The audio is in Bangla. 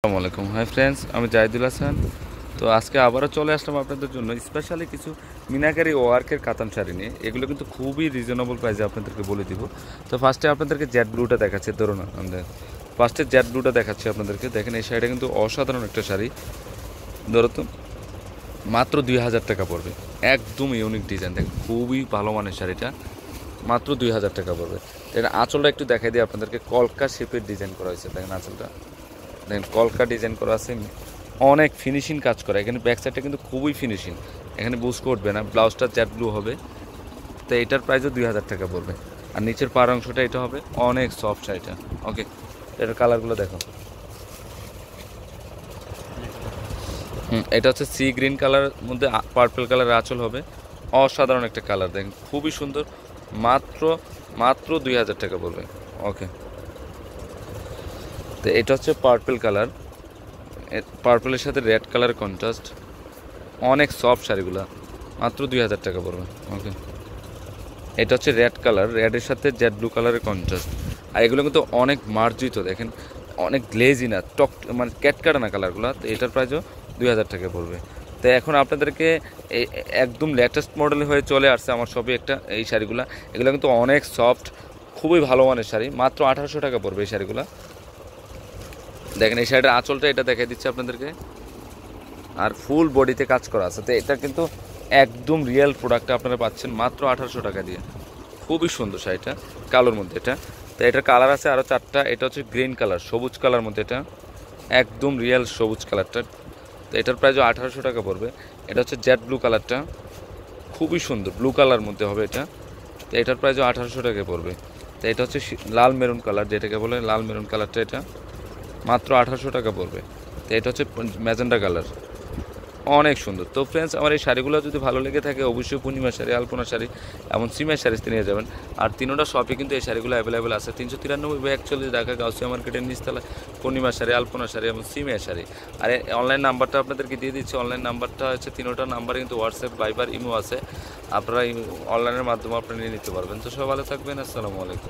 আসসালামু আলাইকুম। হাই ফ্রেন্ডস আমি জাহিদুল হাসান। তো আজকে আবারও চলে আসলাম আপনাদের জন্য স্পেশালি কিছু মিনাকারি ওয়ার্কের কাতান শাড়ি নিয়ে। এগুলো কিন্তু খুবই রিজনেবল প্রাইসে আপনাদেরকে বলে দিব। তো ফার্স্টে আপনাদেরকে জ্যাট ব্লুটা দেখাচ্ছে, ধরুন আমাদের ফার্স্টে জ্যাট ব্লুটা দেখাচ্ছে আপনাদেরকে। দেখেন, এই শাড়িটা কিন্তু অসাধারণ একটা শাড়ি। ধরো তো, মাত্র দুই হাজার টাকা পড়বে। একদম ইউনিক ডিজাইন দেখেন, খুবই ভালো মানের শাড়িটা। মাত্র দুই হাজার টাকা পড়বে। এটা আঁচলটা একটু দেখাই দিই আপনাদেরকে। কলকা শেপের ডিজাইন করা হয়েছে, দেখেন, আঁচলটা। দেখেন কলকা ডিজাইন করা আছে, অনেক ফিনিশিং কাজ করা। এখানে ব্যাক সাইডটা কিন্তু খুবই ফিনিশিং এখানে বুঝ করবে না, ব্লাউজটা জ্যাট ব্লু হবে। তো এটার প্রাইসও দুই হাজার টাকা পড়বে। আর নিচের পার অংশটা এটা হবে, অনেক সফট এটা ওকে এটার কালারগুলো দেখো। হুম, এটা হচ্ছে সি গ্রিন কালারের মধ্যে পার্পল কালারের আঁচল হবে। অসাধারণ একটা কালার দেখেন, খুবই সুন্দর। মাত্র মাত্র দুই হাজার টাকা পড়বে। ওকে তো এটা হচ্ছে পার্পল কালার পার্পলের সাথে রেড কালার কন্ট্রাস্ট অনেক সফট শাড়িগুলো। মাত্র দুই হাজার টাকা পড়বে। ওকে এটা হচ্ছে রেড কালার রেডের সাথে জেড ব্লু কালারের কন্ট্রাস্ট আর এগুলো কিন্তু অনেক মার্জিত, দেখেন। অনেক গ্লেজি না টক মানে ক্যাটকাটা না কালারগুলো তো এটার প্রাইসও দুই হাজার টাকা পড়বে। তো এখন আপনাদেরকে একদম লেটেস্ট মডেল হয়ে চলে আসছে আমার সবই একটা এই শাড়িগুলো। এগুলো কিন্তু অনেক সফট খুবই ভালো মানের শাড়ি। মাত্র আঠারোশো টাকা পড়বে এই শাড়িগুলো। দেখেন, এই শাড়িটার আঁচলটা এটা দেখাই দিচ্ছে আপনাদেরকে। আর ফুল বডিতে কাজ করা আছে। তো এটা কিন্তু একদম রিয়েল প্রোডাক্ট আপনারা পাচ্ছেন মাত্র আঠারোশো টাকা দিয়ে। খুবই সুন্দর শাড়িটা, কালোর মধ্যে এটা। তো এটার কালার আছে আরও চারটা। এটা হচ্ছে গ্রিন কালার সবুজ কালার মধ্যে এটা। একদম রিয়েল সবুজ কালারটা তো এটার প্রাইসও আঠারোশো টাকা পড়বে। এটা হচ্ছে জেড ব্লু কালারটা খুবই সুন্দর ব্লু কালার মধ্যে হবে এটা। তো এটার প্রাইসও আঠারোশো টাকা পড়বে। তো এটা হচ্ছে লাল মেরুন কালার যেটাকে বলে লাল মেরুন কালারটা এটা। মাত্র আঠারোশো টাকা পড়বে। তো এটা হচ্ছে ম্যাজেন্ডা কালার। অনেক সুন্দর। তো ফ্রেন্ডস আমার এই শাড়িগুলো যদি ভালো লেগে থাকে, অবশ্যই পূর্ণিমা শাড়ি, আলপনা শাড়ি, এমন সিমের শাড়িতে নিয়ে যাবেন। আর তিনোটা শপে কিন্তু এই শাড়িগুলো অ্যাভেলেবেল আছে। তিনশো তিরানব্বই বা একচল্লিশ ঢাকা গাউসিয়া মার্কেটের নিচতলা পূর্ণিমা শাড়ি, আলপনা শাড়ি এবং সিমের শাড়ি। আর অনলাইন নাম্বারটা আপনাদেরকে দিয়ে দিচ্ছি। অনলাইন নাম্বারটা হচ্ছে তিনোটা নাম্বারে কিন্তু হোয়াটসঅ্যাপ ভাইবার ইমো আছে। আপনারা অনলাইনের মাধ্যমে আপনারা নিয়ে নিতে পারবেন। তো সব ভালো থাকবেন। আসসালামু আলাইকুম।